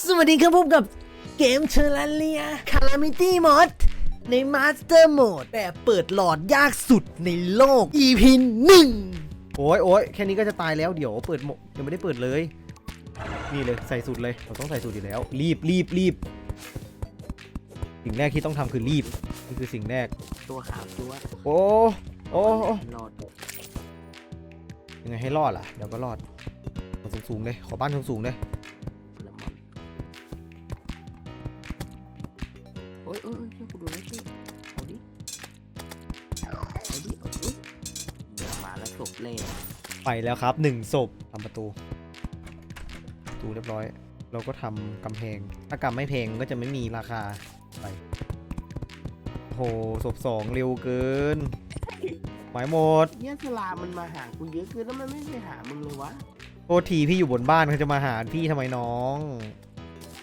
สวัสดีครับพบกับเกมเชอร์เลียคารามิตี้มอดในมาสเตอร์โหมดแบบเปิดหลอดยากสุดในโลก EP 1โอ้ยโอ้ยแค่นี้ก็จะตายแล้วเดี๋ยวเปิดโหมดยังไม่ได้เปิดเลย นี่เลยใส่สูตรเลยเราต้องใส่สูตรอยู่แล้ว รีบรีบรีบสิ่งแรกที่ต้องทำคือรีบนี่คือสิ่งแรก ตัวขาวตัวโอ้โอ้โอ้รอดยังไงให้รอดล่ะเดี๋ยวก็รอดเอาสูงๆเลยขอบ้านสูงๆเลย ดี๋ยวมาแล้วศพเล่ไปแล้วครับหนึ่งศพทำประตูประตูเรียบร้อย เราก็ทำกำแพง ถ้ากำไม่แพงก็จะไม่มีราคาไปโอ้โหศพสองเร็วเกินหมายหมดเนี่ยสลามมันมาหากูเยอะเกินแล้วมันไม่ไปหามึงเลยวะโทษทีพี่อยู่บนบ้านเขาจะมาหาพี่ทำไมน้อง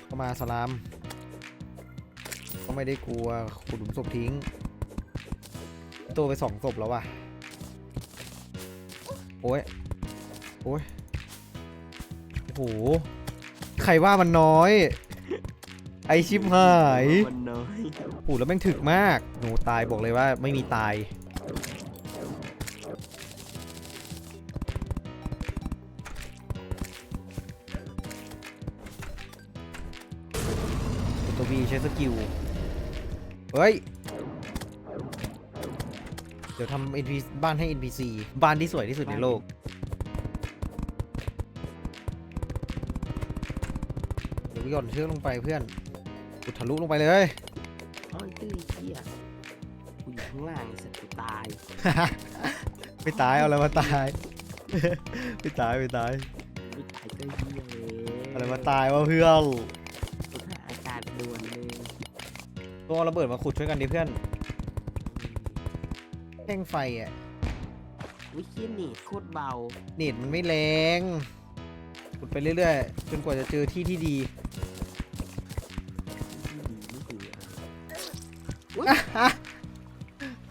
ก็มาสลาม ก็ไม่ได้กลัวขุดหลุมศพทิ้ง ตัวไปสองศพแล้วว่ะ โอ้ย โอ้ย โอ้โห ใครว่ามันน้อย ไอชิบหาย มันน้อยโอ้โหแล้วแม่งถึกมาก หนูตายบอกเลยว่าไม่มีตาย ตัวบีใช้สกิล เฮ้ย ดี๋ยวทำ NPC บ้านให้ NPC บ้านที่สวยที่สุดในโลก เดี๋ยวหย่อนเชือกลงไปเพื่อนกุดทะลุลงไปเลยเอ้ยตื้อเหี้ยกูอยู่ข้างล่างไอ้สัตว์กูตายไม่ตายเอาอะไรมาตาย ไม่ตายไม่ตายไม่ตายก็เหี้ยเลยอะไรมาตายวะเพื่อนสถานการณ์ด่วนเลย ตัวระเบิดมาขุดช่วยกันดิเพื่อน แท่งไฟอะวิเชียนนี่โคตรเบา เน็ตมันไม่แรงขุดไปเรื่อยๆ จนกว่าจะเจอที่ที่ดีที่ดีนี่คืออะไร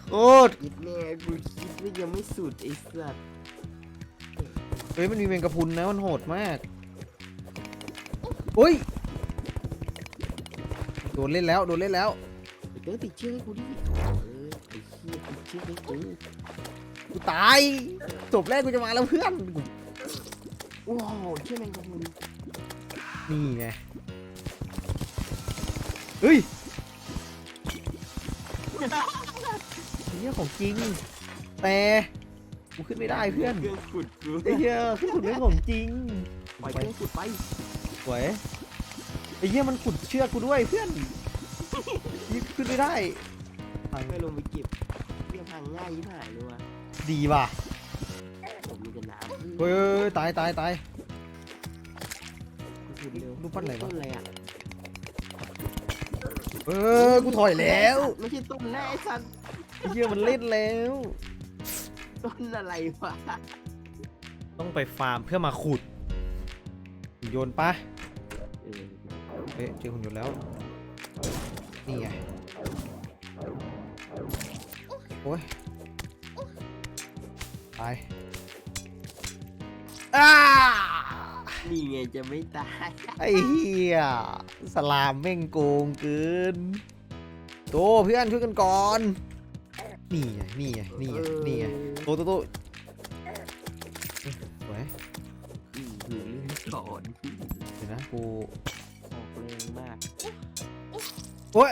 โคตรคิดแน่กูคิดว่ายังไม่สุดไอ้สัตว์เฮ้ยมันมีเมงกะพรุนนะ มันโหดมากอุ้ย โดนเล่นแล้ว โดนเล่นแล้วไอ้เต๋อติดเชือกให้กูดิเออ กให้กูกูตายจบแรกกูจะมาแล้วเพื่อนโอ้โหเชื่อแมงกะพรุนนี่ไงเฮ้ยเฮียของจริงแต่กูขึ้นไม่ได้เพื่อนเครื่องขุดกูไอ้เหี้ยขึ้นขุดไม่ของจริงปเครื่องขุดไปสวยไอ้เหี้ยมันขุดเชือกกูด้วยเพื่อนขึ้นไม่ได้ไม่ลงไปเก็บ เรียกพังง่ายยิ่งหายเลยว่ะดีว่ะผมมีแต่น้ำเฮ้ยตายตายตาย กูขุดเร็วรูปปั้นอะไรวะ ต้นอะไรอะเออกูถอยแล้วไม่ใช่ต้นแน่ไอ้สัตว์ไอ้เหี้ยมันเล่นแล้ว ต้นอะไรวะต้องไปฟาร์มเพื่อมาขุดหุ่นยนต์ปะเออเอ๊ะเจอหุ่นยนต์แล้ว นี่ไงโอ้ยตายอ้านี่ไงจะไม่ตาย ไอ้เหี้ยสลามแม่งโกงเกินโตเพื่อนช่วยกันก่อน นี่ไงนี่ไงนี่ไงนี่ไงโตโตโตสวยอืมถือเรื่องก่อนเดี๋ยวนะกูออกแรงมาก โอ้ย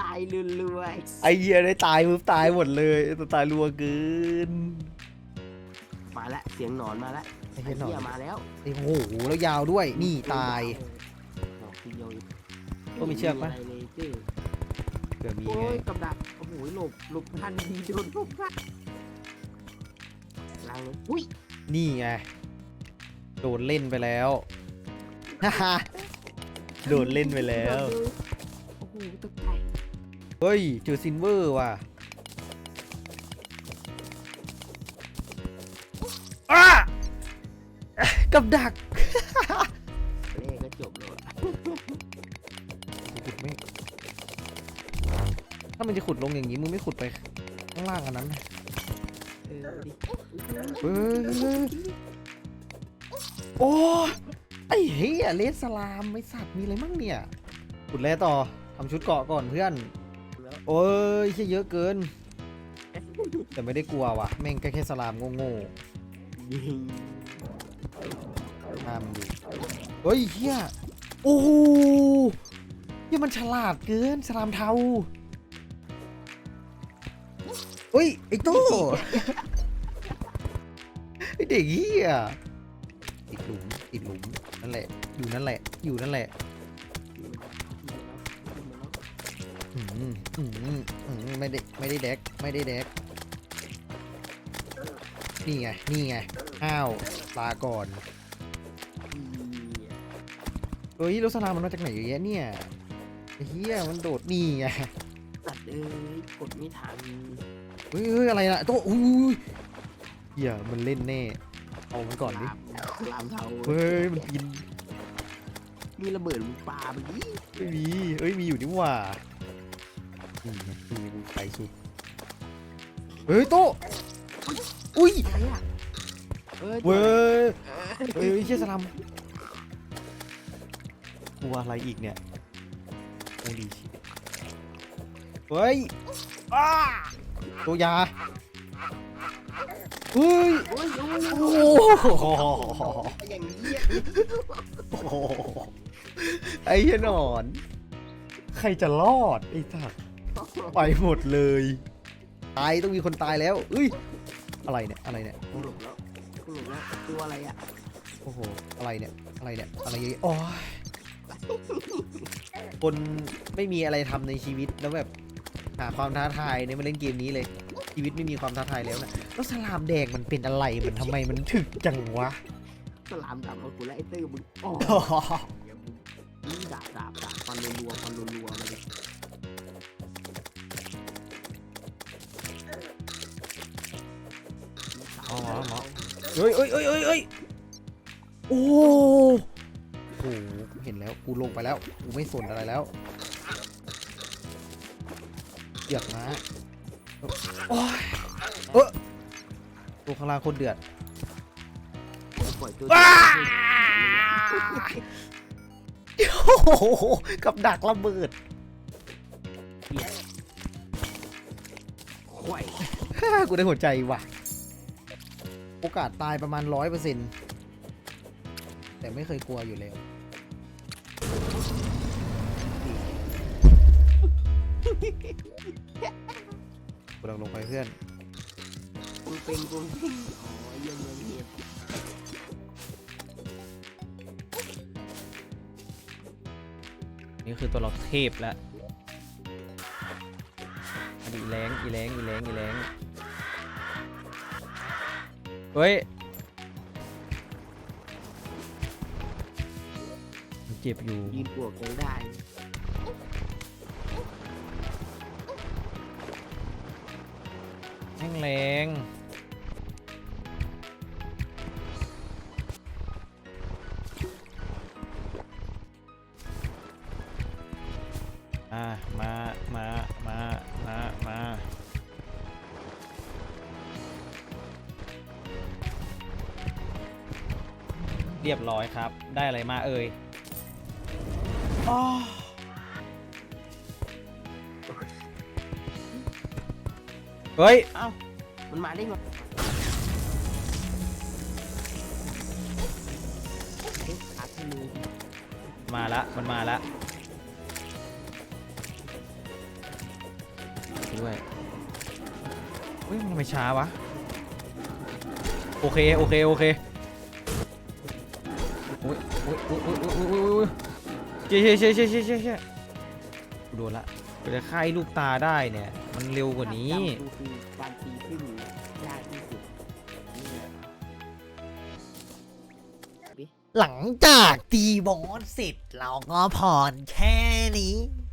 ตายรัวๆไอ้ไอ้เหี้ยได้ตายมึงตายหมดเลยตัวตายรัวเกินมาแล้วเสียงหนอนมาแล้วไอ้ไอ้เหี้ยหนอเหี้ยนมาแล้วไอ้โอ้โหแล้วยาวด้วยนี่ตาย ดอกทีเดียวต้องมีเชือกปะไรเลยเจ้เกิดมีโอ้ไงยกับดักโอ้โหหลบหลบทันทีโดนหลบทันลังเลยอุ้ยนี่ไงโดนเล่นไปแล้วฮ่าฮ่าโดนเล่นไปแล้ว โอ้โหตกใจ เฮ้ย เจอซินเวอร์ว่ะอ้ากับดักเล่ก็จบแล้วอะขุดไม่ ถ้ามันจะขุดลงอย่างนี้มึงไม่ขุดไปข้างล่างอันนั้นนะเออดิเฮ้ยโอ้ไออ้เฮียเลสสลามไม่สัตว์มีอะไรมั่งเนี่ยขุดแร่ต่อทำชุดเกราะก่อนเพื่อนแล้ว โอ้ยเฮียเยอะเกิน แต่ไม่ได้กลัวว่ะ แม่งก็แค่สลามโง่ยิงๆห้ามนอยู่เฮ้ยเฮียโอ้โหเฮียมันฉลาดเกินสลามเทาเฮ้ยไอ้โต้ไอ้เด็กเฮียติดหลุมติดหลุมนั่นแหละ อยู่นั่นแหละ อยู่นั่นแหละ อืมอืมอืมไม่ได้ไม่ได้แดกไม่ได้แดกนี่ไง นี่ไง อ้าวลาก่อนเฮ้ยรถสลามมันมาจากไหนเยอะแยะเนี่ยไอ้เฮียมันโดดนี่ไงสัตว์เอ้ยกดไม่ทันเฮ้ยเฮ้ยอะไรนะโต้อุ้ยเฮียมันเล่นแน่ เอามันก่อนดิลามลามเทาเฮ้ยมันกินมีระเบิดมึงปาไปดิไม่มีเอ้ยมีอยู่นี่หว่า นี่ไงมีกูไปสุด เฮ้ยโตอุ้ยอะไรอะเอ้ยเว้ยเฮ้ยเชี่ยสลัมกลัวอะไรอีกเนี่ยโอ้ดีชิเฮ้ยตัวยาเฮ้ยโอ้ยโอ้ยโอ้ยโหอย่างนี้ยไอ้เหี้ยนอน ใครจะรอดไอ้สัตว์ ไปหมดเลย ตายต้องมีคนตายแล้วเอ้ย อะไรเนี่ย อะไรเนี่ย กูหลบแล้วกูหลบแล้วตัวอะไรอะโอ้โห อะไรเนี่ย อะไรเนี่ย อะไรเยอะโอ้ยคนไม่มีอะไรทำในชีวิตแล้วแบบหาความท้าทายเนี่ยมาเล่นเกมนี้เลย ชีวิตไม่มีความท้าทายแล้วนะแล้วสลามแดงมันเป็นอะไร มันทำไมมันถึกจังวะ สลามดำเอากูและไอ้เต้ยมึงโอ้ยดาบดาบดาบฟันรัวๆฟันรัวๆมาดิ อ๋อหมอเฮ้ยเฮ้ยเฮ้ยเฮ้ยเฮ้ยโอ้โหโอ้โหกูเห็นแล้ว กูลงไปแล้ว กูไม่สนอะไรแล้วเดือดนะโอ้ยเออตัวข้างล่างโคนเดือดปล่อยตัวว้าโอ้โหกับดักระเบิดข่อยกูได้หัวใจว่ะ โอกาสตายประมาณร้อยเปอร์เซ็นต์แต่ไม่เคยกลัวอยู่แล้วกูลังลงไปเพื่อนกูเป็นกูเป็นอ๋อเยี่ยมเลยเยี่ยมนี่คือตัวล็อกเทพแล้วอันนี้อีแรงอีแรงอีแรงอีแรง เฮ้ยมันเจ็บอยู่ ยืนบวกยังได้ แม่งแรง เรียบร้อยครับ ได้อะไรมาเอ่ยอ๋อเฮ้ย เอ้ามันมาได้ไงเอ๊ะขาธนูมาละ มันมาละด้วยเฮ้ยมันทำไมช้าวะ โอเค โอเค โอเค เชี่ยเชี่ยเชี่ยเชี่ยเชี่ยเชี่ยกูโดนละกูจะฆ่าไอ้ลูกตาได้เนี่ย มันเร็วกว่านี้กูคือการตีขึ้นยากที่สุดนี่แหละหลังจากตีบอสเสร็จเราก็ผ่อนแค่นี้